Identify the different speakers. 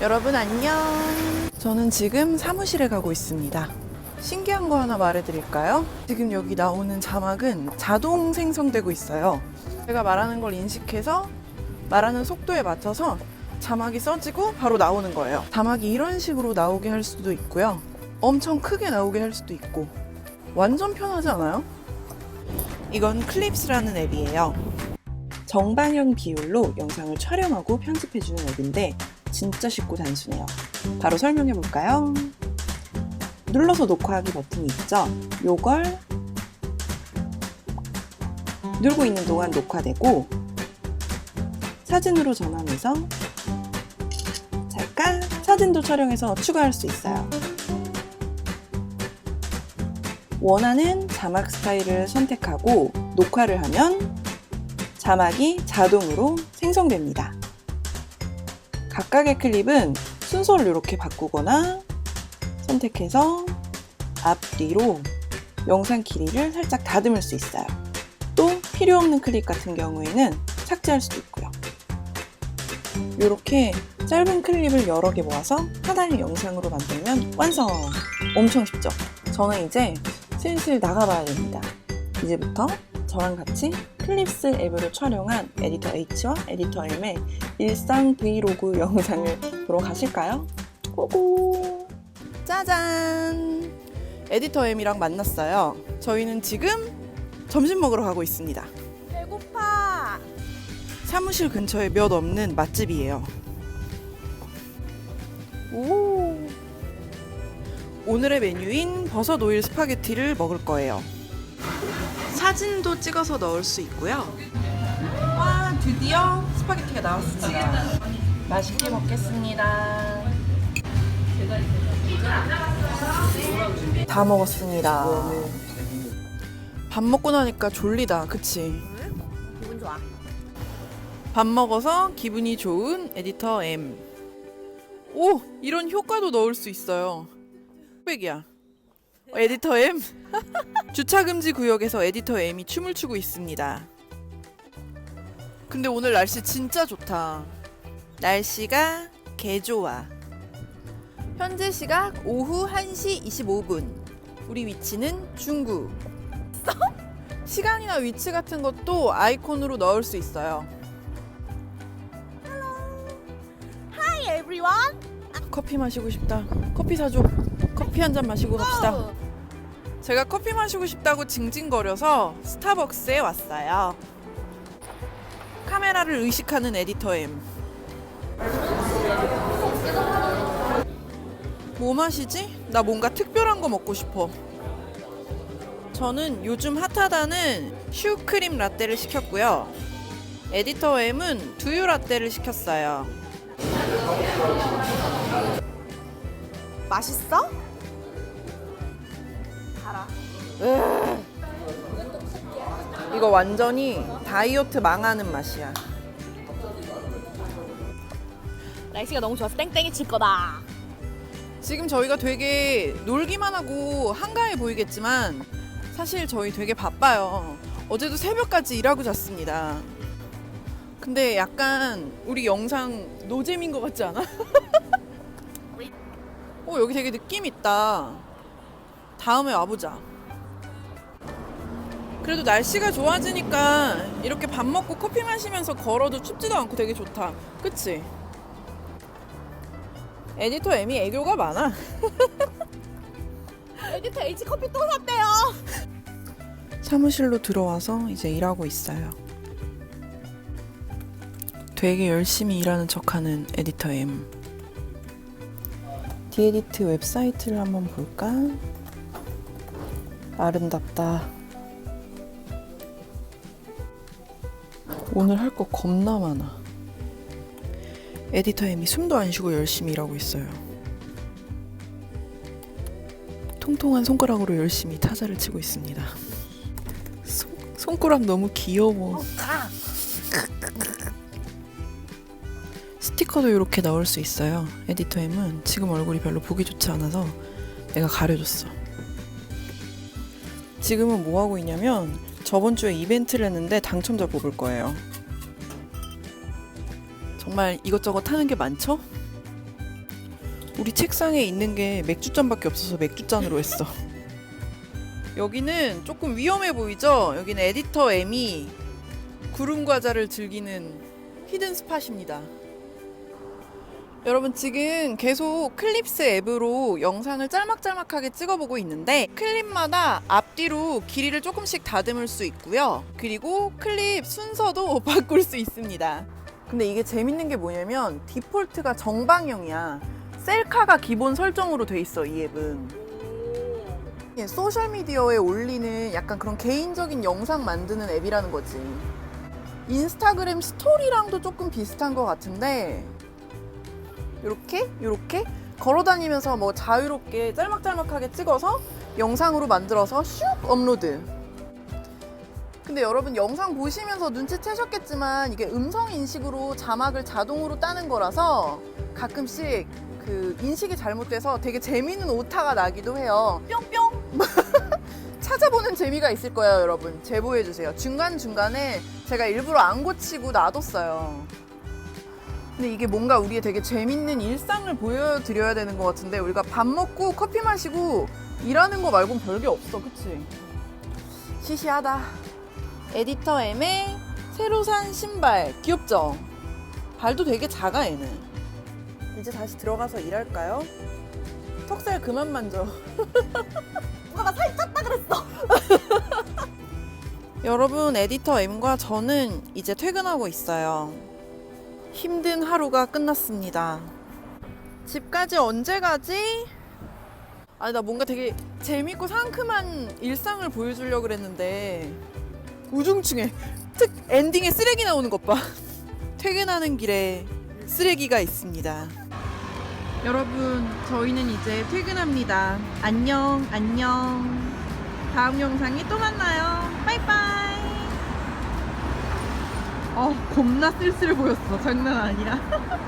Speaker 1: 여러분 안녕. 저는 지금 사무실에 가고 있습니다. 신기한 거 하나 말해드릴까요? 지금 여기 나오는 자막은 자동 생성되고 있어요. 제가 말하는 걸 인식해서 말하는 속도에 맞춰서 자막이 써지고 바로 나오는 거예요. 자막이 이런 식으로 나오게 할 수도 있고요. 엄청 크게 나오게 할 수도 있고. 완전 편하지 않아요? 이건 클립스라는 앱이에요. 정방향 비율로 영상을 촬영하고 편집해주는 앱인데 진짜 쉽고 단순해요. 바로 설명해 볼까요? 눌러서 녹화하기 버튼이 있죠? 요걸 누르고 있는 동안 녹화되고 사진으로 전환해서 잠깐 사진도 촬영해서 추가할 수 있어요. 원하는 자막 스타일을 선택하고 녹화를 하면 자막이 자동으로 생성됩니다. 각각의 클립은 순서를 이렇게 바꾸거나 선택해서 앞뒤로 영상 길이를 살짝 다듬을 수 있어요. 또 필요 없는 클립 같은 경우에는 삭제할 수도 있고요. 이렇게 짧은 클립을 여러 개 모아서 하나의 영상으로 만들면 완성! 엄청 쉽죠? 저는 이제 슬슬 나가봐야 됩니다. 이제부터 저랑 같이 클립스 앱으로 촬영한 에디터 H와 에디터 M의 일상 브이로그 영상을 보러 가실까요? 고고! 짜잔! 에디터 M이랑 만났어요. 저희는 지금 점심 먹으러 가고 있습니다.
Speaker 2: 배고파.
Speaker 1: 사무실 근처에 몇 없는 맛집이에요. 오. 오늘의 메뉴인 버섯 오일 스파게티를 먹을 거예요. 사진도 찍어서 넣을 수 있고요. 와, 드디어 스파게티가 나왔습니다. 맛있게 먹겠습니다. 다 먹었습니다. 밥 먹고 나니까 졸리다, 그치?
Speaker 2: 기분 좋아.
Speaker 1: 밥 먹어서 기분이 좋은 에디터 M. 오, 이런 효과도 넣을 수 있어요. 흑백이야. 어, 에디터 M. 주차 금지 구역에서 에디터 M이 춤을 추고 있습니다. 근데 오늘 날씨 진짜 좋다. 날씨가 개 좋아. 현재 시각 오후 1시 25분. 우리 위치는 중구. 시간이나 위치 같은 것도 아이콘으로 넣을 수 있어요.
Speaker 2: Hi everyone.
Speaker 1: 커피 마시고 싶다. 커피 사줘. 커피 한 잔 마시고 갑시다.
Speaker 2: 고!
Speaker 1: 제가 커피 마시고 싶다고 징징거려서 스타벅스에 왔어요. 카메라를 의식하는 에디터 M. 뭐 마시지? 나 뭔가 특별한 거 먹고 싶어. 저는 요즘 핫하다는 슈크림 라떼를 시켰고요. 에디터 M은 두유 라떼를 시켰어요.
Speaker 2: 맛있어? 달아.
Speaker 1: 이거 완전히 다이어트 망하는 맛이야.
Speaker 2: 날씨가 너무 좋아서 땡땡이 칠 거다.
Speaker 1: 지금 저희가 되게 놀기만 하고 한가해 보이겠지만 사실 저희 되게 바빠요. 어제도 새벽까지 일하고 잤습니다. 근데 약간 우리 영상 노잼인 것 같지 않아? 어, 여기 되게 느낌 있다. 다음에 와보자. 그래도 날씨가 좋아지니까 이렇게 밥 먹고 커피 마시면서 걸어도 춥지도 않고 되게 좋다. 그치? 에디터 M이 애교가 많아.
Speaker 2: 에디터 H 커피 또 샀대요.
Speaker 1: 사무실로 들어와서 이제 일하고 있어요. 되게 열심히 일하는 척하는 에디터 M. 디에디트 웹사이트를 한번 볼까? 아름답다. 오늘 할 거 겁나 많아. 에디터 M이 숨도 안 쉬고 열심히 일하고 있어요. 통통한 손가락으로 열심히 타자를 치고 있습니다. 손, 손가락 너무 귀여워.
Speaker 2: 가.
Speaker 1: 스티커도 이렇게 넣을 수 있어요. 에디터 M은 지금 얼굴이 별로 보기 좋지 않아서 내가 가려줬어. 지금은 뭐 하고 있냐면 저번 주에 이벤트를 했는데 당첨자 뽑을 거예요. 정말 이것저것 하는 게 많죠? 우리 책상에 있는 게 맥주잔밖에 없어서 맥주잔으로 했어. 여기는 조금 위험해 보이죠? 여기는 에디터 M이 구름 과자를 즐기는 히든 스팟입니다. 여러분 지금 계속 클립스 앱으로 영상을 짤막짤막하게 찍어보고 있는데 클립마다 앞뒤로 길이를 조금씩 다듬을 수 있고요. 그리고 클립 순서도 바꿀 수 있습니다. 근데 이게 재밌는 게 뭐냐면 디폴트가 정방형이야. 셀카가 기본 설정으로 돼 있어 이 앱은. 예, 소셜 미디어에 올리는 약간 그런 개인적인 영상 만드는 앱이라는 거지. 인스타그램 스토리랑도 조금 비슷한 것 같은데 이렇게 이렇게 걸어다니면서 뭐 자유롭게 짤막짤막하게 찍어서 영상으로 만들어서 슉 업로드. 근데 여러분 영상 보시면서 눈치채셨겠지만 이게 음성 인식으로 자막을 자동으로 따는 거라서 가끔씩 그 인식이 잘못돼서 되게 재미있는 오타가 나기도 해요.
Speaker 2: 뿅뿅.
Speaker 1: 찾아보는 재미가 있을 거예요, 여러분. 제보해 주세요. 중간 중간에 제가 일부러 안 고치고 놔뒀어요. 근데 이게 뭔가 우리의 되게 재밌는 일상을 보여드려야 되는 것 같은데 우리가 밥 먹고 커피 마시고 일하는 거 말곤 별게 없어, 그치? 시시하다. 에디터 M의 새로 산 신발 귀엽죠? 발도 되게 작아 얘는. 이제 다시 들어가서 일할까요? 턱살 그만 만져.
Speaker 2: 누가 나 살쪘다 그랬어.
Speaker 1: 여러분 에디터 M과 저는 이제 퇴근하고 있어요. 힘든 하루가 끝났습니다. 집까지 언제 가지? 아니 나 뭔가 되게 재밌고 상큼한 일상을 보여주려고 그랬는데 우중충해. 특 엔딩에 쓰레기 나오는 것 봐. 퇴근하는 길에 쓰레기가 있습니다. 여러분 저희는 이제 퇴근합니다. 안녕 안녕. 다음 영상에 또 만나요. 어, 겁나 쓸쓸해 보였어. 장난 아니야.